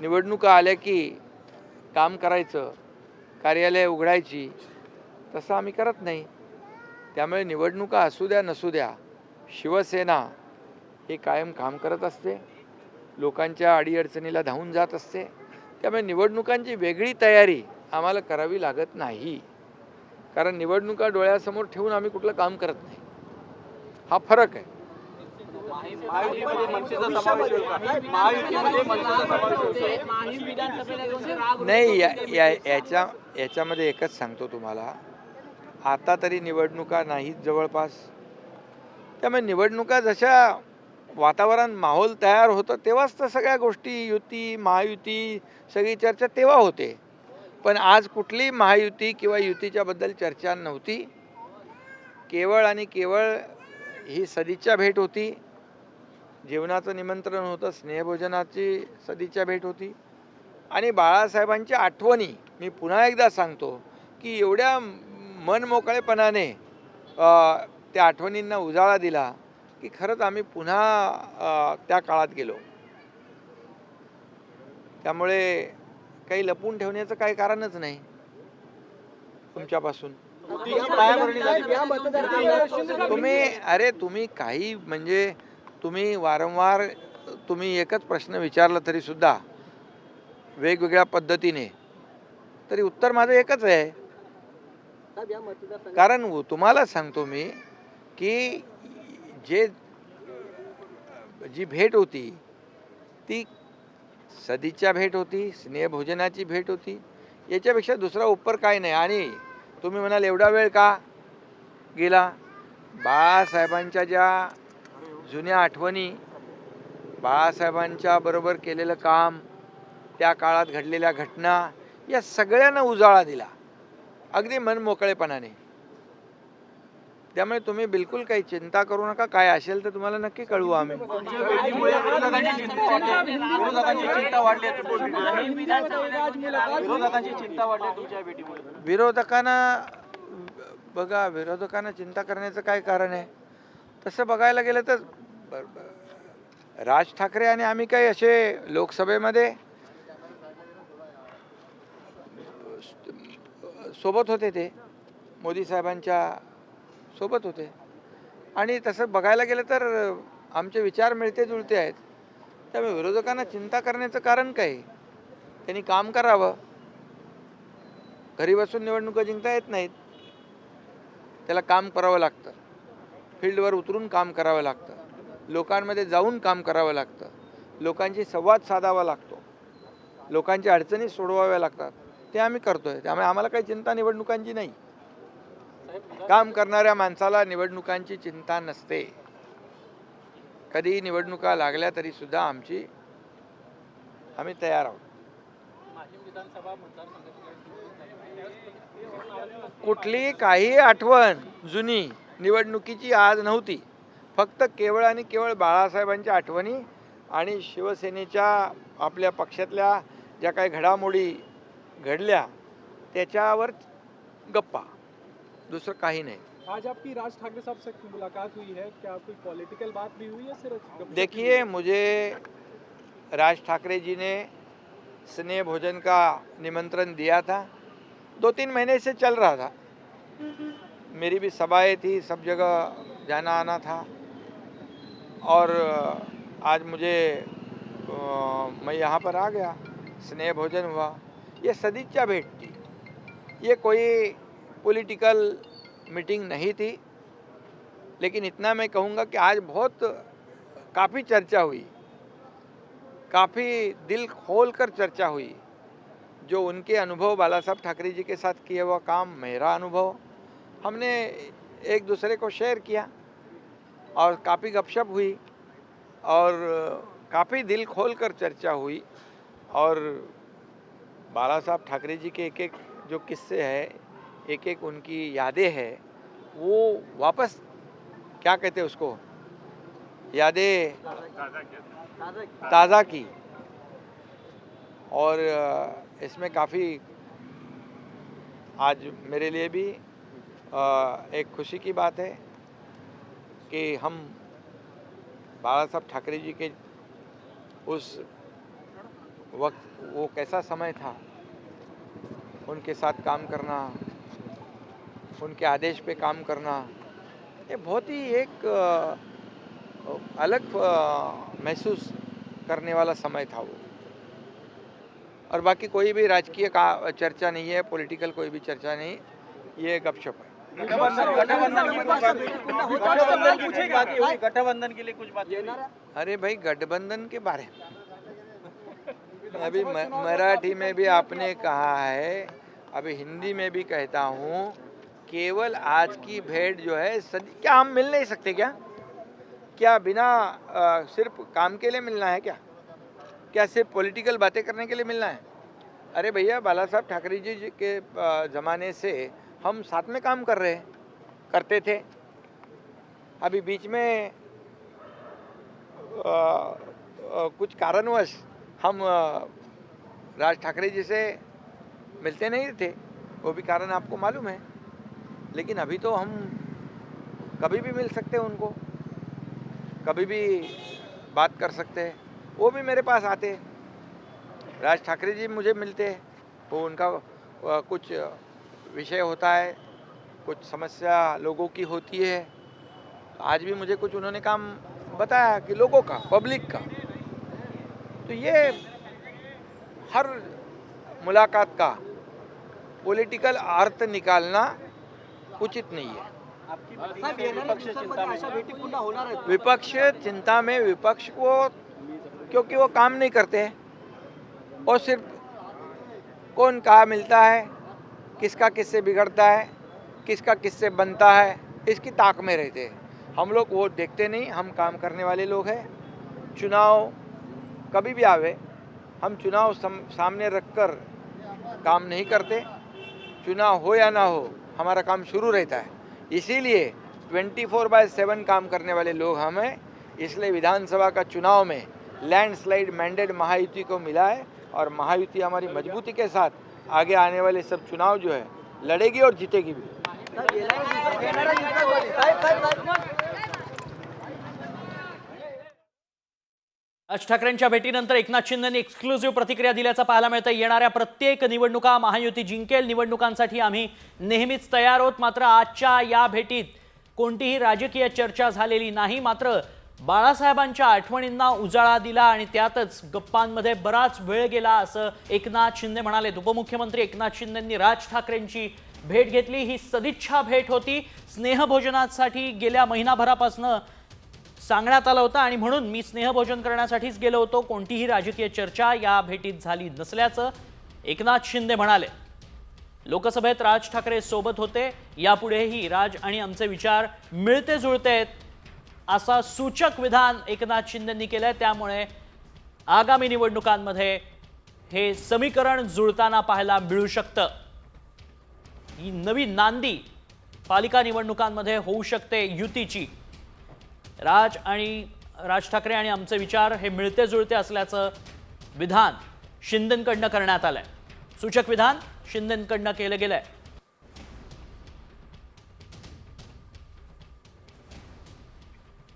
निवडणुका आल्या की काम करायचं कार्यालय उघडायची तसं आम्ही करत नाही. त्यामुळे निवडणुका असू द्या नसू द्या शिवसेना ही कायम काम करत असते. लोकांच्या अडीअडचणीला धावून जात असते. त्यामुळे निवडणुकांची वेगळी तयारी आम्हाला करावी लागत नाही. कारण निवडणुका डोळ्यासमोर ठेवून आम्ही कुठलं काम करत नाही. हा फरक आहे. महायुतीमध्ये मनसेचा समावेश? महायुतीमध्ये मनसेचा समावेश नाही या या याच्या याच्यामध्ये एकच सांगतो तुम्हाला. आता तरी निवडणुका नाहीत जवळपास. त्यामुळे निवडणुका जशा वातावरण माहोल तयार होतं तेव्हाच तर सगळ्या गोष्टी युती महायुती सगळी चर्चा तेव्हा होते. पण आज कुठली महायुती किंवा युतीच्याबद्दल चर्चा नव्हती. केवळ आणि केवळ ही सदिच्छा भेट होती. जेवणाचं निमंत्रण होतं. स्नेहभोजनाची सदिच्छा भेट होती. आणि बाळासाहेबांच्या आठवणी मी पुन्हा एकदा सांगतो की एवढ्या मनमोकळेपणाने त्या आठवणींना उजाळा दिला की खरंच आम्ही पुन्हा त्या काळात गेलो. त्यामुळे काही लपून ठेवण्याचं काही कारणच नाही. तुमच्यापासून. तुम्ही अरे तुम्ही काही म्हणजे तुम्ही वारंवार तुम्ही एकच प्रश्न विचारला तरी सुद्धा वेगवेगळ्या पद्धतीने तरी उत्तर माझं एकच आहे. कारण तुम्हाला सांगतो मी की जे जी भेट होती ती सदिच्छा भेट होती स्नेहभोजनाची भेट होती याच्यापेक्षा दुसरा उपर काय नाही. आणि तुम्ही म्हणाल एवढा वेळ का गेला? बाळासाहेबांच्या ज्या जुन्या आठवणी बाळासाहेबांच्या बरोबर केलेलं काम त्या काळात घडलेल्या घटना या सगळ्यांना उजाळा दिला. अगदी मनमोकळेपणाने. त्यामुळे तुम्ही बिलकुल काही चिंता करू नका. काय असेल तर तुम्हाला नक्की कळवू आम्ही. विरोधकांना बघा विरोधकांना चिंता करण्याचं काय कारण आहे? तसं बघायला गेलं तर राज ठाकरे आणि आम्ही काही असे लोकसभेमध्ये सोबत होते ते मोदी साहेबांच्या सोबत होते. आणि तसं बघायला गेलं तर आमचे विचार मिळते जुळते आहेत. त्यामुळे विरोधकांना चिंता करण्याचं कारण काय? त्यांनी काम करावं. घरी बसून निवडणुका जिंकता येत नाहीत. त्याला काम करावं लागतं. फील्डवर उतरून काम करावं लागतं. लोकांमध्ये जाऊन काम करावं लागतं. लोकांशी संवाद साधावा लागतो. लोकांच्या अडचणी सोडवाव्या लागतात. ते आम्ही करतो आहे त्यामुळे आम्हाला काही चिंता निवडणुकांची नाही. काम करणाऱ्या माणसाला निवडणुकांची चिंता नसते. कधी निवडणुका लागल्या तरी सुद्धा आमची आम्ही तयार आहोत. कुठली काही आठवण जुनी निवडणुकीची आज नव्हती. फक्त केवळ आणि केवळ बाळासाहेबांच्या आठवणी आणि शिवसेनेच्या आपल्या पक्षातल्या ज्या काही घडामोडी घडल्या त्याच्यावर गप्पा. दुसरं काही नहीं. आज आपकी राज ठाकरे साहब से मुलाकात हुई है. क्या कोई पॉलिटिकल बात भी हुई है सिर्फ देखिए मुझे राज ठाकरे जी ने स्नेह भोजन का निमंत्रण दिया था। दो तीन महीने से चल रहा था। मेरी भी सभाएँ थी, सब जगह जाना आना था। और आज मुझे मैं यहाँ पर आ गया, स्नेह भोजन हुआ। ये सदिच्छा भेंट थी। ये कोई पॉलिटिकल मीटिंग नहीं थी, लेकिन इतना मैं कहूँगा कि आज बहुत काफ़ी चर्चा हुई। काफ़ी दिल खोल कर चर्चा हुई। जो उनके अनुभव बाला साहब ठाकरे जी के साथ किए हुआ काम, मेरा अनुभव हमने एक दूसरे को शेयर किया और काफ़ी गपशप हुई और काफ़ी दिल खोल कर चर्चा हुई और बाला साहब ठाकरे जी के एक एक जो किस्से हैं, एक एक उनकी यादें हैं, वो वापस क्या कहते हैं उसको? यादें ताज़ा की। और इसमें काफ़ी आज मेरे लिए भी एक खुशी की बात है कि हम बाला साहब ठाकरे जी के उस वक्त, वो कैसा समय था, उनके साथ काम करना, उनके आदेश पे काम करना, ये बहुत ही एक अलग महसूस करने वाला समय था वो। और बाकी कोई भी राजकीय का चर्चा नहीं है, पॉलिटिकल कोई भी चर्चा नहीं, ये गपशप है। गठबंधन गठबंधन की लिए कुछ बात अरे भाई गठबंधन के बारे में। अभी मराठी में भी आपने कहा है अभी हिंदी में भी कहता हूँ केवल आज की भेंट जो है सदी क्या हम मिल नहीं सकते क्या? क्या बिना अ, सिर्फ़ काम के लिए मिलना है क्या? क्या सिर्फ़ पॉलिटिकल बातें करने के लिए मिलना है? अरे भैया बाला साहब ठाकरे जी के ज़माने से हम साथ में काम कर रहे करते थे। अभी बीच में अ, अ, कुछ कारणवश हम राज ठाकरे जी से मिलते नहीं थे वो भी कारण आपको मालूम है। लेकिन अभी तो हम कभी भी मिल सकते हैं उनको कभी भी बात कर सकते हैं वो भी मेरे पास आते राज ठाकरे जी मुझे मिलते हैं वो उनका कुछ विषय होता है कुछ समस्या लोगों की होती है। आज भी मुझे कुछ उन्होंने काम बताया कि लोगों का पब्लिक का। तो ये हर मुलाकात का पॉलिटिकल अर्थ निकालना उचित नहीं है। विपक्ष चिंता में विपक्ष चिंता में विपक्ष को क्योंकि वो काम नहीं करते हैं और सिर्फ़ कौन कहा मिलता है किसका किससे बिगड़ता है किसका किससे बनता है इसकी ताक में रहते हैं। हम लोग वो देखते नहीं हम काम करने वाले लोग हैं। चुनाव कभी भी आवे हम चुनाव सम, सामने रखकर काम नहीं करते। चुनाव हो या ना हो हमारा काम शुरू रहता है। इसीलिए 24 फोर बाय सेवन काम करने वाले लोग हम हैं। इसलिए विधानसभा का चुनाव में लैंडस्लाइड मैंडेट महायुति को मिला है और महायुति हमारी मजबूती के साथ आगे आने वाले सब चुनाव जो है लड़ेगी और जीतेगी भी। राज ठाकरेंच्या भेटीनंतर एकनाथ शिंदेनी एक्सक्लुझिव्ह प्रतिक्रिया दिल्याचं पाहायला मिळतं येणाऱ्या प्रत्येक निवडणुका महायुती जिंकेल. निवडणुकांसाठी आम्ही नेहमीच तयार आहोत. मात्र आजच्या या भेटीत कोणतीही राजकीय चर्चा झालेली नाही. मात्र बाळासाहेबांच्या आठवणींना उजाळा दिला आणि त्यातच गप्पांमध्ये बराच वेळ गेला असं एकनाथ शिंदे म्हणाले. उपमुख्यमंत्री एकनाथ शिंदेंनी राज ठाकरेंची भेट घेतली. ही सदिच्छा भेट होती. स्नेहभोजनासाठी गेल्या महिनाभरापासनं सांगण्यात आलं होतं आणि म्हणून मी स्नेहभोजन करण्यासाठीच गेलो होतो. कोणतीही राजकीय चर्चा या भेटीत झाली नसल्याचं एकनाथ शिंदे म्हणाले. लोकसभेत राज ठाकरे सोबत होते. यापुढेही राज आणि आमचे विचार मिळते जुळते आहेत. असा सूचक विधान एकनाथ शिंदेंनी केलं आहे त्यामुळे आगामी निवडणुकांमध्ये हे समीकरण जुळताना पाहायला मिळू शकतं. ही नवी नांदी पालिका निवडणुकांमध्ये होऊ शकते युतीची. राज आणि राज ठाकरे आणि आमचे विचार हे मिळते जुळते असल्याचं विधान शिंदेकडनं करण्यात आलंय. सूचक विधान शिंदेकडनं केलं गेलंय.